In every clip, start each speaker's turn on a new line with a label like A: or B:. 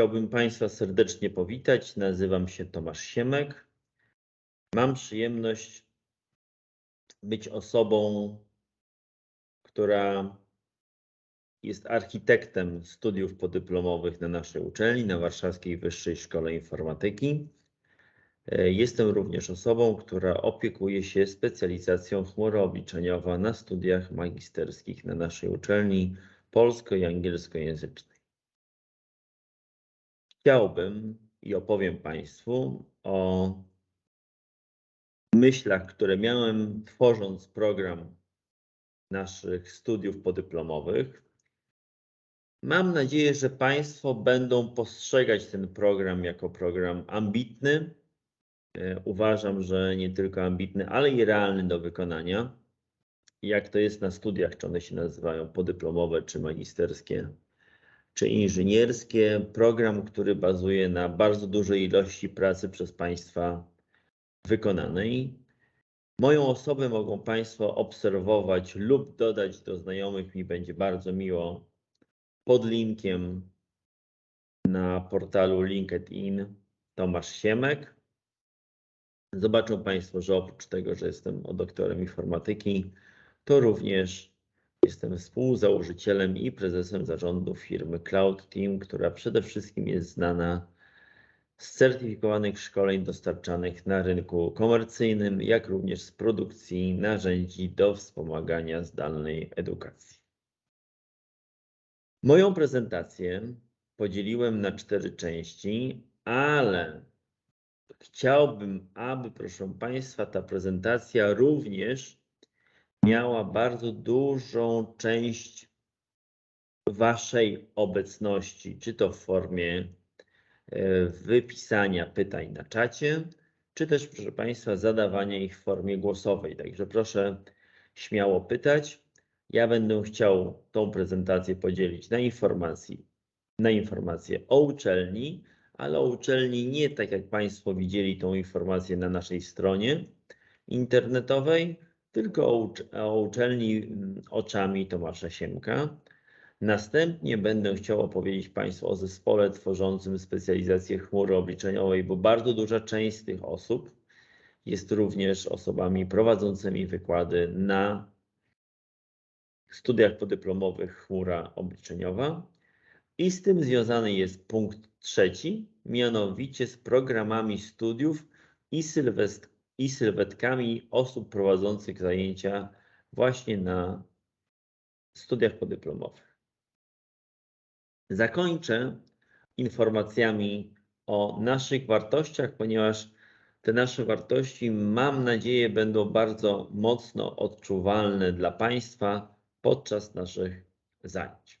A: chciałbym Państwa serdecznie powitać. Nazywam się Tomasz Siemek. Mam przyjemność być osobą, która jest architektem studiów podyplomowych na naszej uczelni, na Warszawskiej Wyższej Szkole Informatyki. Jestem również osobą, która opiekuje się specjalizacją chmura obliczeniowa na studiach magisterskich na naszej uczelni polsko- i angielskojęzycznej. Chciałbym i opowiem Państwu o myślach, które miałem tworząc program naszych studiów podyplomowych. Mam nadzieję, że Państwo będą postrzegać ten program jako program ambitny. Uważam, że nie tylko ambitny, ale i realny do wykonania. Jak to jest na studiach, czy one się nazywają podyplomowe, czy magisterskie, czy inżynierskie. Program, który bazuje na bardzo dużej ilości pracy przez Państwa wykonanej. Moją osobę mogą Państwo obserwować lub dodać do znajomych. Mi będzie bardzo miło pod linkiem na portalu LinkedIn Tomasz Siemek. Zobaczą Państwo, że oprócz tego, że jestem doktorem informatyki, to również jestem współzałożycielem i prezesem zarządu firmy Cloud Team, która przede wszystkim jest znana z certyfikowanych szkoleń dostarczanych na rynku komercyjnym, jak również z produkcji narzędzi do wspomagania zdalnej edukacji. Moją prezentację podzieliłem na cztery części, ale chciałbym, aby proszę Państwa, ta prezentacja również miała bardzo dużą część Waszej obecności, czy to w formie wypisania pytań na czacie, czy też, proszę Państwa, zadawania ich w formie głosowej. Także proszę śmiało pytać. Ja będę chciał tą prezentację podzielić na informacje o uczelni, ale o uczelni nie tak jak Państwo widzieli tą informację na naszej stronie internetowej, tylko o uczelni oczami Tomasza Siemka. Następnie będę chciał opowiedzieć Państwu o zespole tworzącym specjalizację chmury obliczeniowej, bo bardzo duża część z tych osób jest również osobami prowadzącymi wykłady na studiach podyplomowych chmura obliczeniowa. I z tym jest punkt trzeci, mianowicie z programami studiów i sylwetkami osób prowadzących zajęcia właśnie na studiach podyplomowych. Zakończę informacjami o naszych wartościach, ponieważ te nasze wartości, mam nadzieję, będą bardzo mocno odczuwalne dla Państwa podczas naszych zajęć.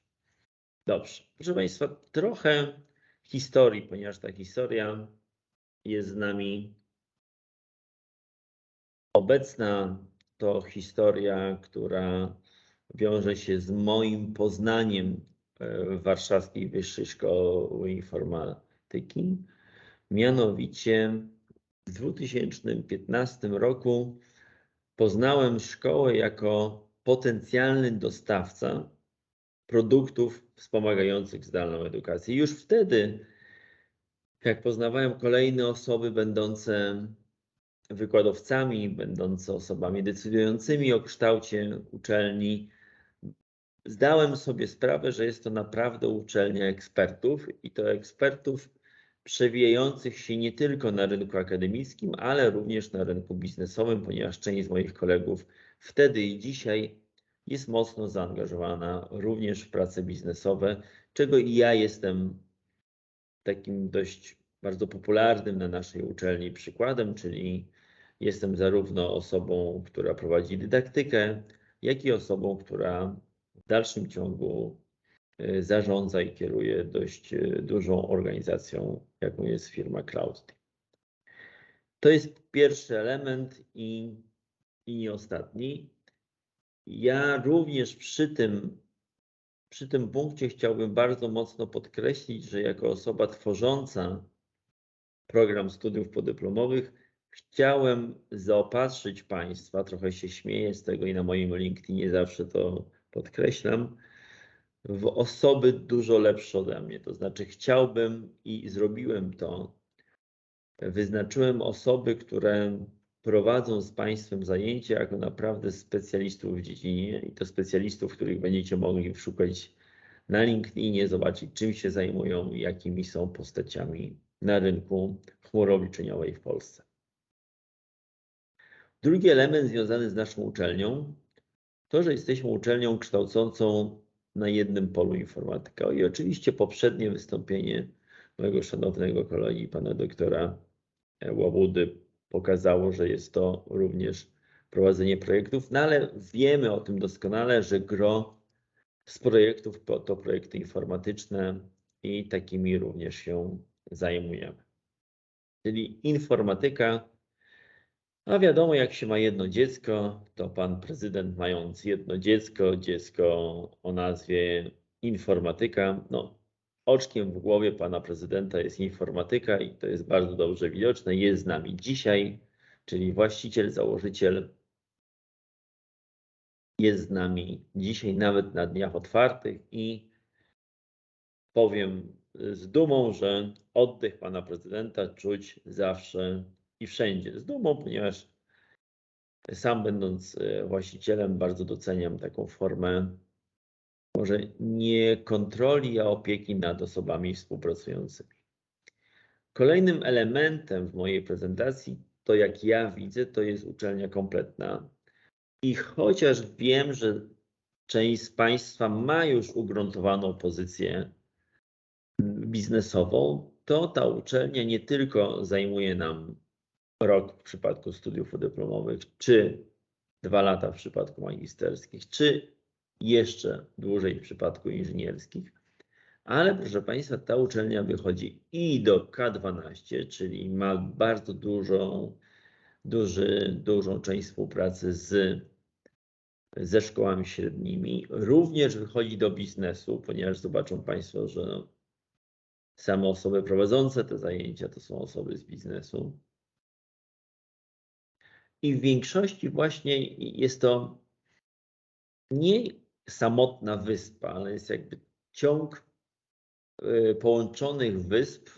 A: Dobrze, proszę Państwa, trochę historii, ponieważ ta historia jest z nami obecna. To historia, która wiąże się z moim poznaniem Warszawskiej Wyższej Szkoły Informatyki. Mianowicie w 2015 roku poznałem szkołę jako potencjalny dostawca produktów wspomagających zdalną edukację. Już wtedy, jak poznawałem kolejne osoby będące wykładowcami, będące osobami decydującymi o kształcie uczelni, zdałem sobie sprawę, że jest to naprawdę uczelnia ekspertów i to ekspertów przewijających się nie tylko na rynku akademickim, ale również na rynku biznesowym, ponieważ część z moich kolegów wtedy i dzisiaj jest mocno zaangażowana również w prace biznesowe, czego i ja jestem takim dość bardzo popularnym na naszej uczelni przykładem, czyli jestem zarówno osobą, która prowadzi dydaktykę, jak i osobą, która w dalszym ciągu zarządza i kieruje dość dużą organizacją, jaką jest firma Cloud. To jest pierwszy element i nie ostatni. Ja również przy tym punkcie chciałbym bardzo mocno podkreślić, że jako osoba tworząca program studiów podyplomowych chciałem zaopatrzyć Państwa, trochę się śmieję z tego i na moim LinkedInie zawsze to podkreślam, w osoby dużo lepsze ode mnie. To znaczy, chciałbym i zrobiłem to. Wyznaczyłem osoby, które prowadzą z Państwem zajęcia jako naprawdę specjalistów w dziedzinie i to specjalistów, których będziecie mogli szukać na LinkedInie, zobaczyć czym się zajmują, jakimi są postaciami na rynku chmury obliczeniowej w Polsce. Drugi element związany z naszą uczelnią to, że jesteśmy uczelnią kształcącą na jednym polu informatyka. I oczywiście poprzednie wystąpienie mojego szanownego kolegi, pana doktora Łabudy, pokazało, że jest to również prowadzenie projektów, no ale wiemy o tym doskonale, że gro z projektów to projekty informatyczne i takimi również się zajmujemy. Czyli informatyka. A wiadomo, jak się ma jedno dziecko, to pan prezydent, mając jedno dziecko, dziecko o nazwie informatyka, no, oczkiem w głowie pana prezydenta jest informatyka i to jest bardzo dobrze widoczne. Jest z nami dzisiaj, czyli właściciel, założyciel jest z nami dzisiaj, nawet na dniach otwartych i powiem z dumą, że oddech pana prezydenta czuć zawsze i wszędzie. Z dumą, ponieważ sam będąc e, właścicielem bardzo doceniam taką formę może nie kontroli, a opieki nad osobami współpracującymi. Kolejnym elementem w mojej prezentacji, to jak ja widzę, to jest uczelnia kompletna. I chociaż wiem, że część z Państwa ma już ugruntowaną pozycję biznesową, to ta uczelnia nie tylko zajmuje nam rok w przypadku studiów podyplomowych, czy dwa lata w przypadku magisterskich, czy jeszcze dłużej w przypadku inżynierskich. Ale proszę Państwa, ta uczelnia wychodzi i do K12, czyli ma bardzo dużą, duży, dużą część współpracy z, ze szkołami średnimi. Również wychodzi do biznesu, ponieważ zobaczą Państwo, że same osoby prowadzące te zajęcia to są osoby z biznesu. I w większości właśnie jest to nie samotna wyspa, ale jest jakby ciąg y, połączonych wysp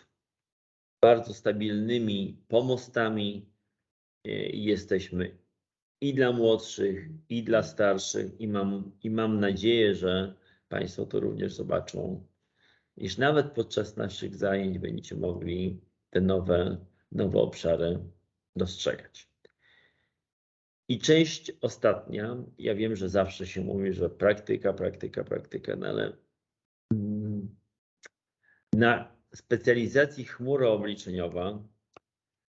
A: bardzo stabilnymi pomostami. Y, jesteśmy i dla młodszych, i dla starszych, i mam, i mam nadzieję, że Państwo to również zobaczą, iż nawet podczas naszych zajęć będziecie mogli te nowe, nowe obszary dostrzegać. I część ostatnia, ja wiem, że zawsze się mówi, że praktyka, praktyka, praktyka, no ale mm, na specjalizacji chmura obliczeniowa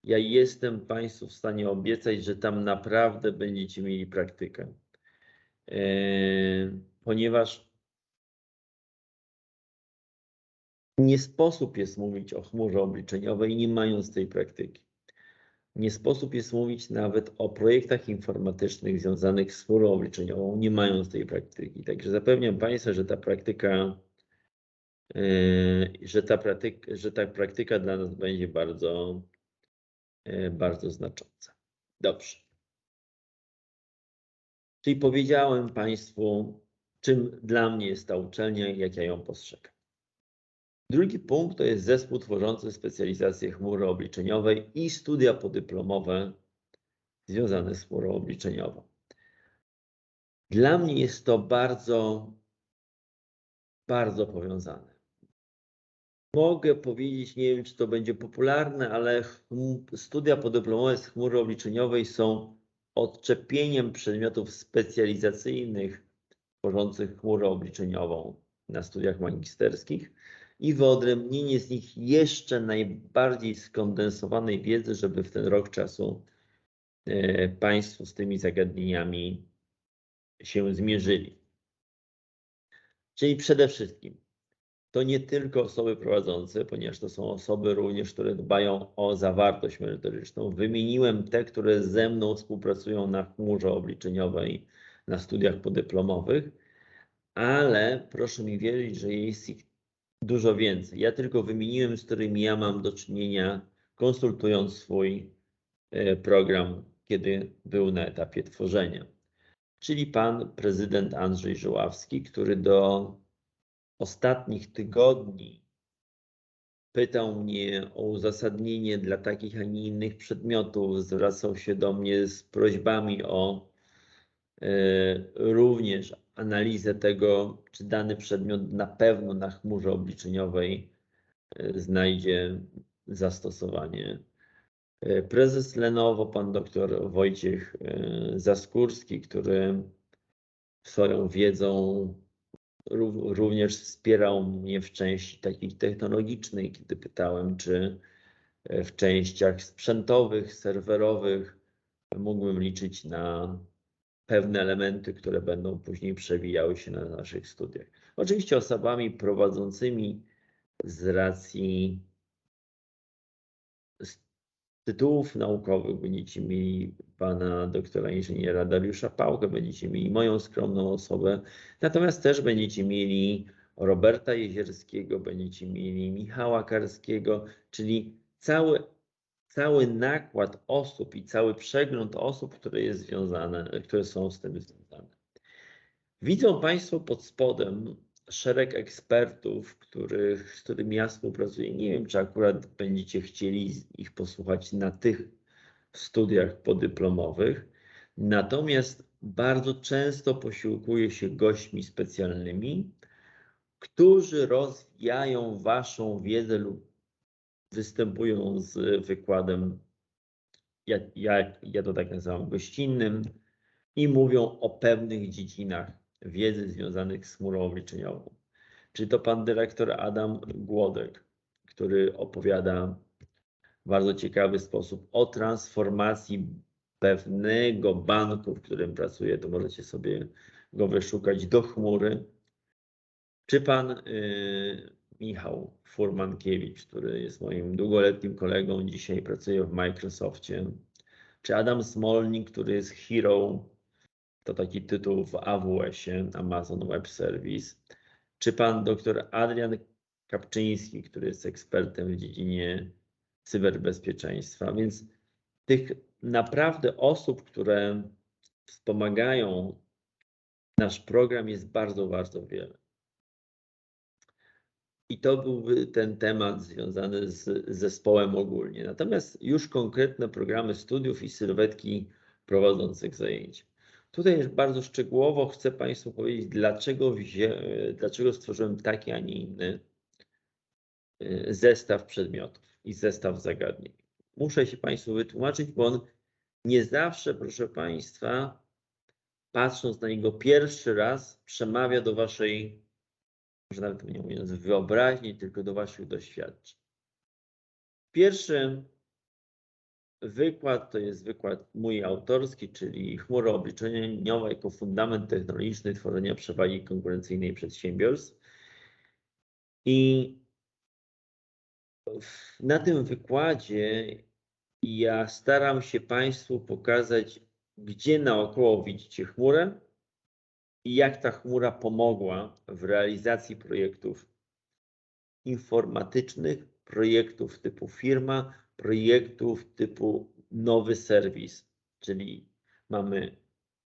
A: ja jestem Państwu w stanie obiecać, że tam naprawdę będziecie mieli praktykę. E, ponieważ nie sposób jest mówić o chmurze obliczeniowej, nie mając tej praktyki. Nie sposób jest mówić nawet o projektach informatycznych związanych z chmurą obliczeniową, nie mając tej praktyki. Także zapewniam Państwa, że ta praktyka, yy, że ta praktyka, że ta praktyka dla nas będzie bardzo, yy, bardzo znacząca. Dobrze. Czyli powiedziałem Państwu, czym dla mnie jest ta uczelnia i jak ja ją postrzegam. Drugi punkt to jest zespół tworzący specjalizację chmury obliczeniowej i studia podyplomowe związane z chmurą obliczeniową. Dla mnie jest to bardzo, bardzo powiązane. Mogę powiedzieć, nie wiem czy to będzie popularne, ale studia podyplomowe z chmury obliczeniowej są odczepieniem przedmiotów specjalizacyjnych tworzących chmurę obliczeniową na studiach magisterskich i wyodrębnienie z nich jeszcze najbardziej skondensowanej wiedzy, żeby w ten rok czasu e, Państwo z tymi zagadnieniami się zmierzyli. Czyli przede wszystkim to nie tylko osoby prowadzące, ponieważ to są osoby również, które dbają o zawartość merytoryczną. Wymieniłem te, które ze mną współpracują na chmurze obliczeniowej na studiach podyplomowych, ale proszę mi wierzyć, że jest ich dużo więcej. Ja tylko wymieniłem, z którymi ja mam do czynienia, konsultując swój e, program, kiedy był na etapie tworzenia. Czyli pan prezydent Andrzej Żoławski, który do ostatnich tygodni pytał mnie o uzasadnienie dla takich, a nie innych przedmiotów, zwracał się do mnie z prośbami o e, również analizę tego, czy dany przedmiot na pewno na chmurze obliczeniowej e, znajdzie zastosowanie. E, prezes Lenovo, pan doktor Wojciech Zaskórski, który swoją wiedzą również wspierał mnie w części takich technologicznej, kiedy pytałem, czy e, w częściach sprzętowych, serwerowych mógłbym liczyć na pewne elementy, które będą później przewijały się na naszych studiach. Oczywiście osobami prowadzącymi z racji tytułów naukowych będziecie mieli pana doktora inżyniera Dariusza Pałkę, będziecie mieli moją skromną osobę, natomiast też będziecie mieli Roberta Jezierskiego, będziecie mieli Michała Karskiego, czyli cały, cały nakład osób i cały przegląd osób, które, jest związane, które są z tym związane. Widzą Państwo pod spodem szereg ekspertów, których, z którymi ja współpracuję. Nie wiem, czy akurat będziecie chcieli ich posłuchać na tych studiach podyplomowych. Natomiast bardzo często posiłkuję się gośćmi specjalnymi, którzy rozwijają Waszą wiedzę lub występują z wykładem, ja, ja, ja to tak nazywam, gościnnym i mówią o pewnych dziedzinach wiedzy związanych z chmurą obliczeniową. Czy to pan dyrektor Adam Głodek, który opowiada w bardzo ciekawy sposób o transformacji pewnego banku, w którym pracuję, to możecie sobie go wyszukać do chmury. Czy pan y, Michał Furmankiewicz, który jest moim długoletnim kolegą, dzisiaj pracuje w Microsoftie, czy Adam Smolnik, który jest hero to taki tytuł w AWS-ie, Amazon Web Service. Czy pan dr Adrian Kapczyński, który jest ekspertem w dziedzinie cyberbezpieczeństwa, więc tych naprawdę osób, które wspomagają nasz program jest bardzo, bardzo wiele. I to byłby ten temat związany z zespołem ogólnie. Natomiast już konkretne programy studiów i sylwetki prowadzących zajęcia. Tutaj bardzo szczegółowo chcę Państwu powiedzieć, dlaczego, dlaczego stworzyłem taki, a nie inny y, zestaw przedmiotów i zestaw zagadnień. Muszę się Państwu wytłumaczyć, bo on nie zawsze, proszę Państwa, patrząc na niego pierwszy raz, przemawia do Waszej, może nawet nie mówiąc wyobraźni, tylko do Waszych doświadczeń. Pierwszy Wykład to jest wykład mój autorski, czyli chmura obliczeniowa jako fundament technologiczny tworzenia przewagi konkurencyjnej przedsiębiorstw. I na tym wykładzie ja staram się Państwu pokazać, gdzie naokoło widzicie chmurę i jak ta chmura pomogła w realizacji projektów informatycznych, projektów typu firma, projektów typu nowy serwis, czyli mamy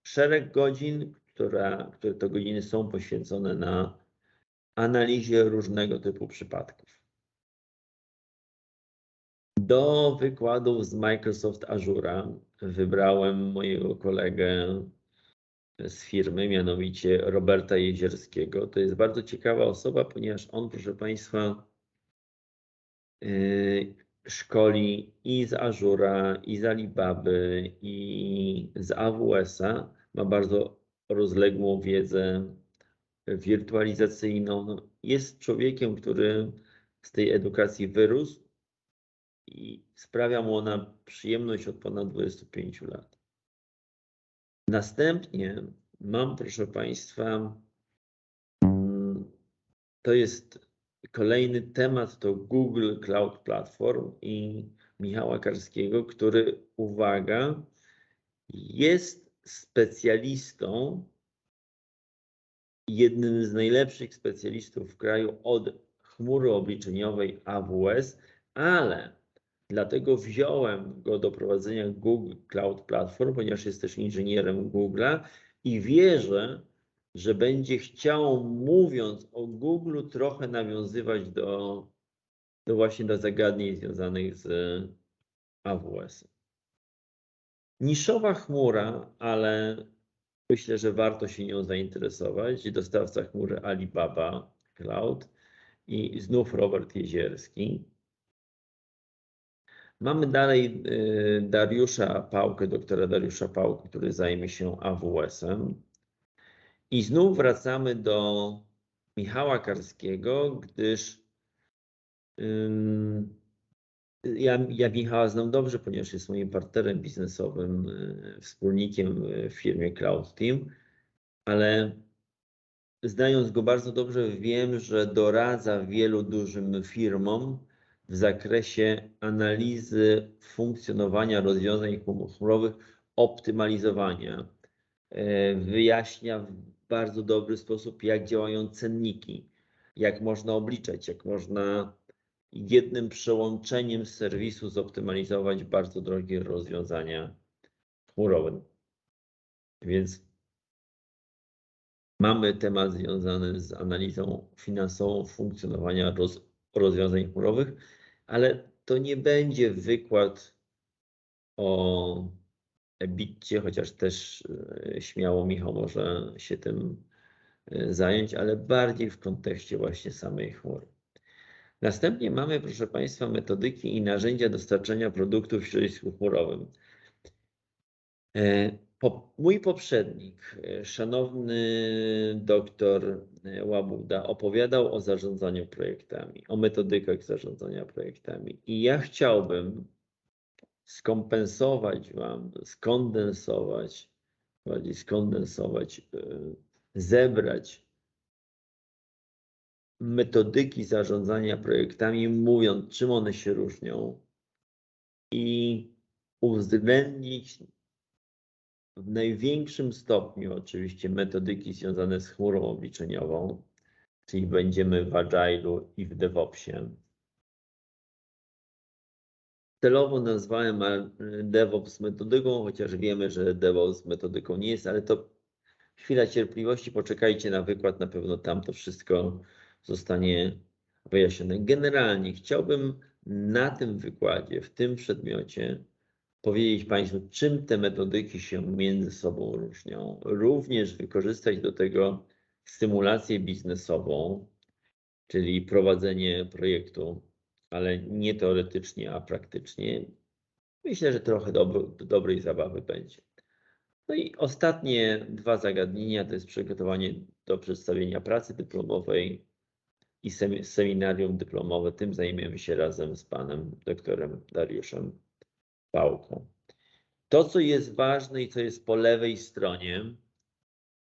A: szereg godzin, które to godziny są poświęcone na analizie różnego typu przypadków. Do wykładów z Microsoft Azure wybrałem mojego kolegę z firmy, mianowicie Roberta Jezierskiego. To jest bardzo ciekawa osoba, ponieważ on, proszę Państwa, yy, szkoli i z Azura, i z Alibaby, i z AWS-a. Ma bardzo rozległą wiedzę wirtualizacyjną. Jest człowiekiem, który z tej edukacji wyrósł i sprawia mu ona przyjemność od ponad 25 lat. Następnie mam, proszę Państwa, to jest Kolejny temat to Google Cloud Platform i Michała Karskiego, który, uwaga, jest specjalistą, jednym z najlepszych specjalistów w kraju od chmury obliczeniowej AWS, ale dlatego wziąłem go do prowadzenia Google Cloud Platform, ponieważ jest też inżynierem Google'a i wierzę, że będzie chciał, mówiąc o Google, trochę nawiązywać do, do właśnie do zagadnień związanych z AWS. Niszowa chmura, ale myślę, że warto się nią zainteresować. Dostawca chmury Alibaba Cloud i znów Robert Jezierski. Mamy dalej y, Dariusza Pałkę, doktora Dariusza Pałkę, który zajmie się AWS-em. I znów wracamy do Michała Karskiego, gdyż ja, ja Michała znam dobrze, ponieważ jest moim partnerem biznesowym, y, wspólnikiem w firmie Cloud Team, ale znając go bardzo dobrze, wiem, że doradza wielu dużym firmom w zakresie analizy funkcjonowania rozwiązań chmurowych, optymalizowania. E, wyjaśnia w bardzo dobry sposób, jak działają cenniki, jak można obliczać, jak można jednym przełączeniem serwisu zoptymalizować bardzo drogie rozwiązania chmurowe. Więc mamy temat związany z analizą finansową funkcjonowania roz, rozwiązań chmurowych, ale to nie będzie wykład o EBITcie, chociaż też e, śmiało Michał może się tym e, zająć, ale bardziej w kontekście właśnie samej chmury. Następnie mamy, proszę Państwa, metodyki i narzędzia dostarczania produktów w środowisku chmurowym. E, mój poprzednik, e, szanowny doktor e, Łabuda, opowiadał o zarządzaniu projektami, o metodykach zarządzania projektami. I ja chciałbym skompensować Wam, skondensować, bardziej skondensować, zebrać metodyki zarządzania projektami, mówiąc, czym one się różnią i uwzględnić w największym stopniu oczywiście metodyki związane z chmurą obliczeniową, czyli będziemy w Agile'u i w DevOpsie. Celowo nazwałem DevOps metodyką, chociaż wiemy, że DevOps metodyką nie jest, ale to chwila cierpliwości, poczekajcie na wykład, na pewno tam to wszystko zostanie wyjaśnione. Generalnie chciałbym na tym wykładzie, w tym przedmiocie, powiedzieć Państwu, czym te metodyki się między sobą różnią. Również wykorzystać do tego stymulację biznesową, czyli prowadzenie projektu, ale nie teoretycznie, a praktycznie. Myślę, że trochę do, dobrej zabawy będzie. No i ostatnie dwa zagadnienia to jest przygotowanie do przedstawienia pracy dyplomowej i seminarium dyplomowe. Tym zajmiemy się razem z panem doktorem Dariuszem Pałką. To, co jest ważne i co jest po lewej stronie,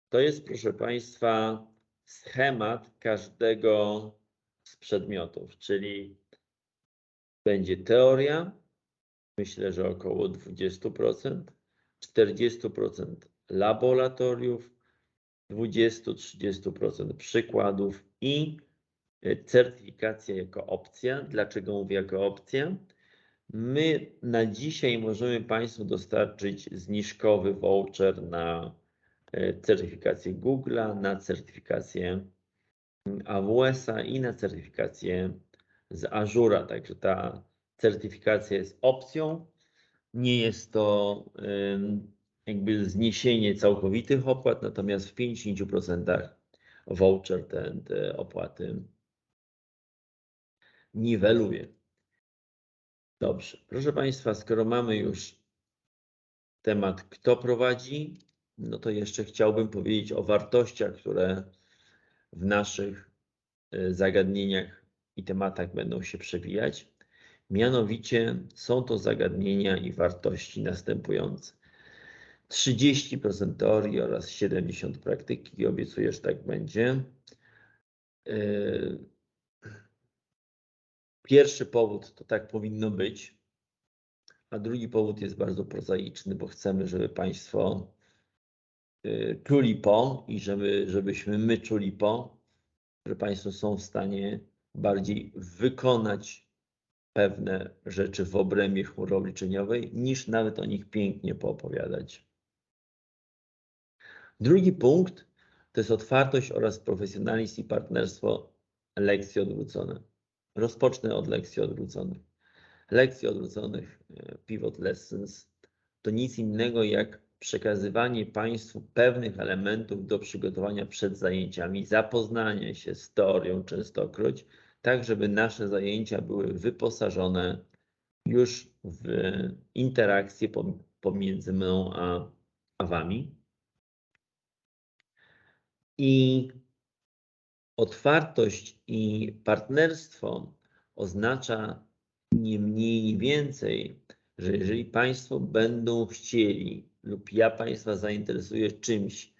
A: to jest, proszę Państwa, schemat każdego z przedmiotów, czyli będzie teoria, myślę, że około 20%, 40% laboratoriów, 20-30% przykładów i certyfikacja jako opcja. Dlaczego mówię jako opcja? My na dzisiaj możemy Państwu dostarczyć zniżkowy voucher na e, certyfikację Google'a, na certyfikację AWS-a i na certyfikację z Azura. Także ta certyfikacja jest opcją. Nie jest to jakby zniesienie całkowitych opłat, natomiast w 50% voucher te, te opłaty niweluje. Dobrze, proszę Państwa, skoro mamy już temat, kto prowadzi, no to jeszcze chciałbym powiedzieć o wartościach, które w naszych e, zagadnieniach i tematach będą się przewijać. Mianowicie są to zagadnienia i wartości następujące. 30% teorii oraz 70% praktyki. Obiecuję, że tak będzie. E, Pierwszy powód to tak powinno być, a drugi powód jest bardzo prozaiczny, bo chcemy, żeby Państwo y, czuli po i żeby, żebyśmy my czuli po, że Państwo są w stanie bardziej wykonać pewne rzeczy w obrębie chmury obliczeniowej, niż nawet o nich pięknie poopowiadać. Drugi punkt to jest otwartość oraz profesjonalizm i partnerstwo lekcji odwrócone. Rozpocznę od lekcji odwróconych. Lekcje odwróconych, e, pivot lessons, to nic innego jak przekazywanie Państwu pewnych elementów do przygotowania przed zajęciami, zapoznanie się z teorią częstokroć, tak żeby nasze zajęcia były wyposażone już w interakcję pomiędzy mną a, a Wami. I otwartość i partnerstwo oznacza nie mniej, nie więcej, że jeżeli Państwo będą chcieli lub ja Państwa zainteresuję czymś,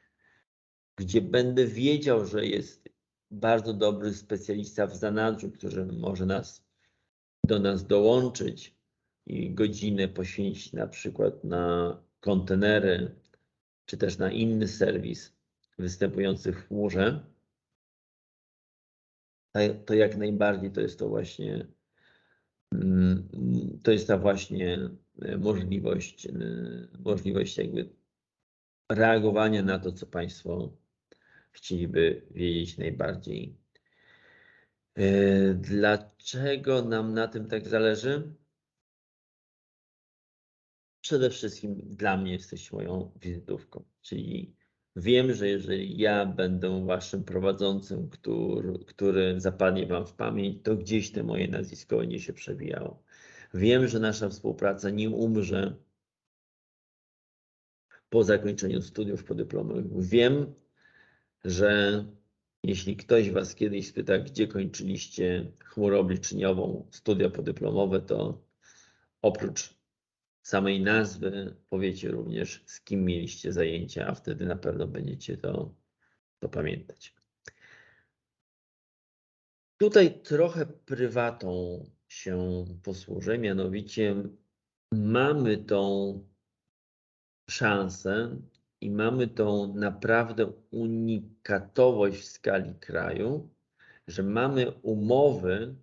A: gdzie będę wiedział, że jest bardzo dobry specjalista w zanadrzu, który może nas do nas dołączyć i godzinę poświęcić na przykład na kontenery, czy też na inny serwis występujący w chmurze, to jak najbardziej to jest to właśnie Mm, to jest ta właśnie e, możliwość, e, możliwość jakby reagowania na to, co Państwo chcieliby wiedzieć najbardziej. E, dlaczego nam na tym tak zależy? Przede wszystkim dla mnie jesteś moją wizytówką, czyli Wiem, że jeżeli ja będę waszym prowadzącym, który, który zapadnie wam w pamięć, to gdzieś te moje nazwisko będzie się przewijało. Wiem, że nasza współpraca nie umrze po zakończeniu studiów podyplomowych. Wiem, że jeśli ktoś was kiedyś spyta, gdzie kończyliście chmurę obliczeniową, studia podyplomowe, to oprócz samej nazwy powiecie również, z kim mieliście zajęcia, a wtedy na pewno będziecie to, to pamiętać. Tutaj trochę prywatą się posłużę, mianowicie mamy tą szansę i mamy tą naprawdę unikatowość w skali kraju, że mamy umowy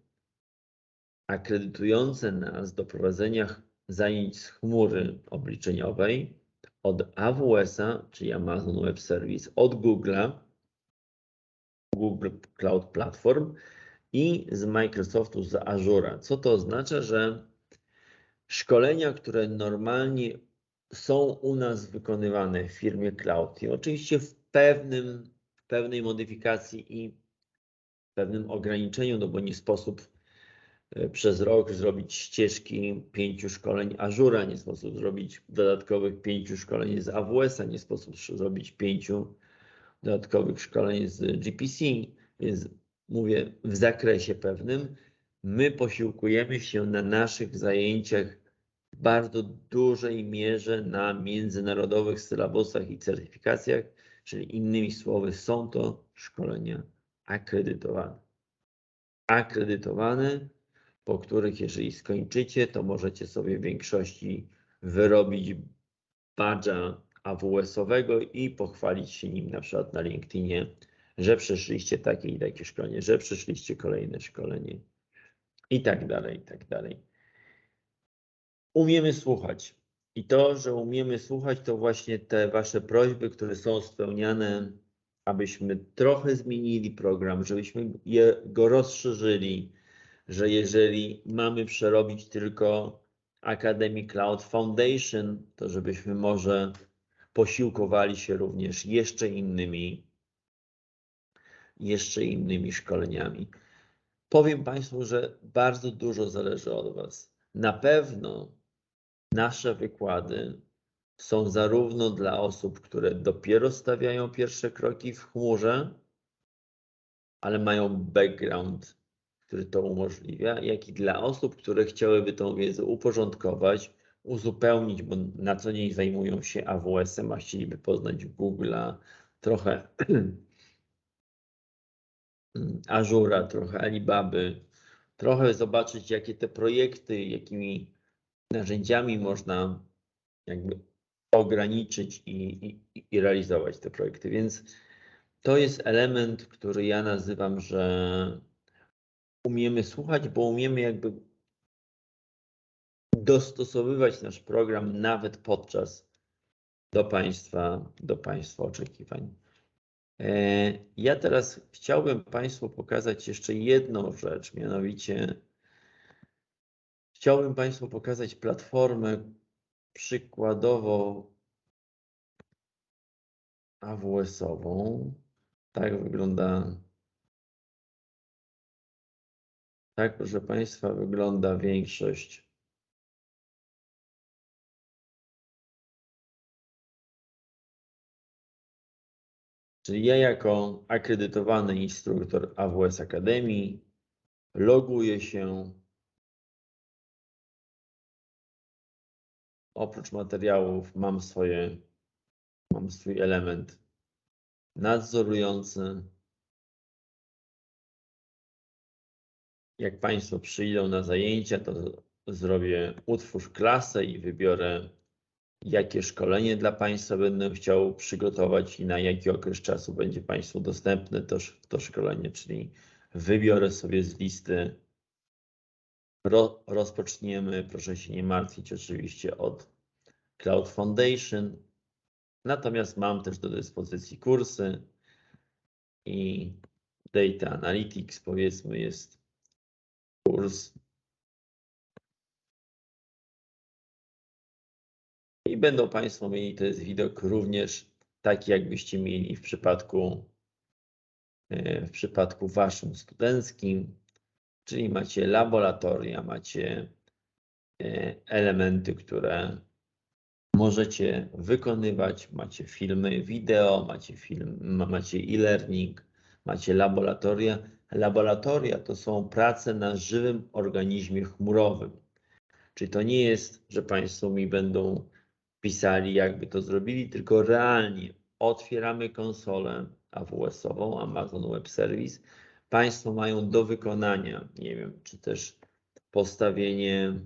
A: akredytujące nas do prowadzenia zajęć z chmury obliczeniowej od AWS-a, czyli Amazon Web Service, od Google'a, Google Cloud Platform i z Microsoftu, z Azura. Co to oznacza, że szkolenia, które normalnie są u nas wykonywane w firmie Cloud i oczywiście w pewnym, pewnej modyfikacji i pewnym ograniczeniu, no bo nie sposób przez rok zrobić ścieżki pięciu szkoleń Azura, nie sposób zrobić dodatkowych pięciu szkoleń z AWS-a, nie sposób zrobić pięciu dodatkowych szkoleń z GPC, więc mówię w zakresie pewnym. My posiłkujemy się na naszych zajęciach w bardzo dużej mierze na międzynarodowych sylabusach i certyfikacjach, czyli innymi słowy są to szkolenia akredytowane. Akredytowane po których jeżeli skończycie, to możecie sobie w większości wyrobić badża AWS-owego i pochwalić się nim na przykład na LinkedInie, że przeszliście takie i takie szkolenie, że przeszliście kolejne szkolenie i tak dalej, i tak dalej. Umiemy słuchać. I to, że umiemy słuchać, to właśnie te Wasze prośby, które są spełniane, abyśmy trochę zmienili program, żebyśmy je, go rozszerzyli, że jeżeli mamy przerobić tylko Academy Cloud Foundation, to żebyśmy może posiłkowali się również jeszcze innymi, jeszcze innymi szkoleniami. Powiem Państwu, że bardzo dużo zależy od Was. Na pewno nasze wykłady są zarówno dla osób, które dopiero stawiają pierwsze kroki w chmurze, ale mają background który to umożliwia, jak i dla osób, które chciałyby tą wiedzę uporządkować, uzupełnić, bo na co dzień zajmują się AWS-em, a chcieliby poznać Google'a, trochę Azura, trochę Alibaby, trochę zobaczyć, jakie te projekty, jakimi narzędziami można jakby ograniczyć i, i, i realizować te projekty. Więc to jest element, który ja nazywam, że umiemy słuchać, bo umiemy jakby dostosowywać nasz program nawet podczas do Państwa, do Państwa oczekiwań. E, Ja teraz chciałbym Państwu pokazać jeszcze jedną rzecz, mianowicie chciałbym Państwu pokazać platformę przykładowo AWS-ową. Tak wygląda. Tak, proszę Państwa, wygląda większość. Czyli ja jako akredytowany instruktor AWS Akademii loguję się. Oprócz materiałów mam swoje, mam swój element nadzorujący. Jak Państwo przyjdą na zajęcia, to zrobię utwórz klasę i wybiorę, jakie szkolenie dla Państwa będę chciał przygotować i na jaki okres czasu będzie Państwu dostępne to, to szkolenie, czyli wybiorę sobie z listy. Ro, rozpoczniemy, proszę się nie martwić, oczywiście od Cloud Foundation. Natomiast mam też do dyspozycji kursy i Data Analytics, powiedzmy, jest kurs. I będą Państwo mieli, to jest widok również taki, jakbyście mieli w przypadku, e, w przypadku Waszym studenckim, czyli macie laboratoria, macie e, elementy, które możecie wykonywać, macie filmy wideo, macie film, macie e-learning, macie laboratoria. Laboratoria to są prace na żywym organizmie chmurowym. Czyli to nie jest, że Państwo mi będą pisali, jakby to zrobili, tylko realnie otwieramy konsolę AWS-ową, Amazon Web Service. Państwo mają do wykonania, nie wiem, czy też postawienie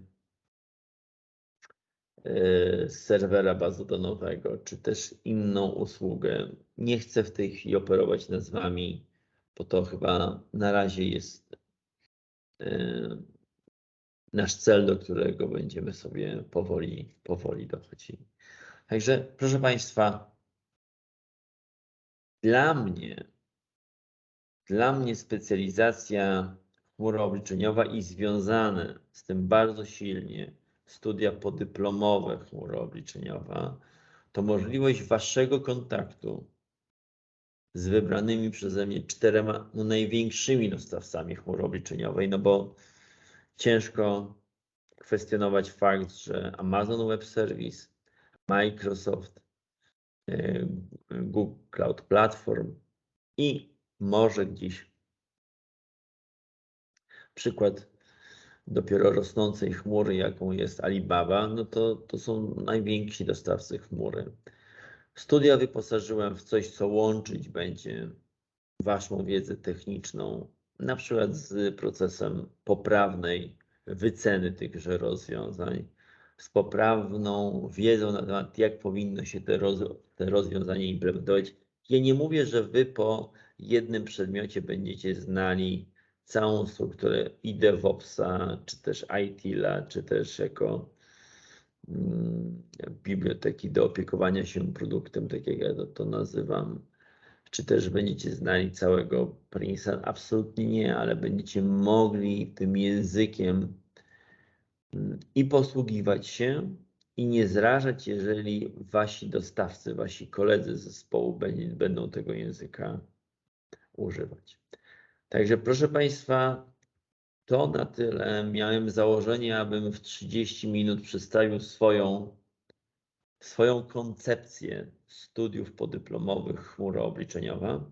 A: y, serwera bazodonowego, czy też inną usługę. Nie chcę w tej chwili operować nazwami, bo to chyba na razie jest y, nasz cel, do którego będziemy sobie powoli, powoli dochodzili. Także, proszę Państwa, dla mnie, dla mnie specjalizacja chmura obliczeniowa i związane z tym bardzo silnie studia podyplomowe chmura obliczeniowa, to możliwość Waszego kontaktu z wybranymi przeze mnie czterema no, największymi dostawcami chmury obliczeniowej, no bo ciężko kwestionować fakt, że Amazon Web Service, Microsoft, y, Google Cloud Platform i może gdzieś przykład dopiero rosnącej chmury, jaką jest Alibaba, no to, to są najwięksi dostawcy chmury. Studia wyposażyłem w coś, co łączyć będzie Waszą wiedzę techniczną, na przykład z procesem poprawnej wyceny tychże rozwiązań, z poprawną wiedzą na temat, jak powinno się te, roz, te rozwiązania implementować. Ja nie mówię, że Wy po jednym przedmiocie będziecie znali całą strukturę i DevOpsa, czy też ITIL-a, czy też jako biblioteki do opiekowania się produktem, tak jak ja to, to nazywam, czy też będziecie znali całego Prince'a? Absolutnie nie, ale będziecie mogli tym językiem mm, i posługiwać się, i nie zrażać, jeżeli wasi dostawcy, wasi koledzy z zespołu będą tego języka używać. Także proszę Państwa, to na tyle. Miałem założenie, abym w 30 minut przedstawił swoją, swoją koncepcję studiów podyplomowych chmura obliczeniowa.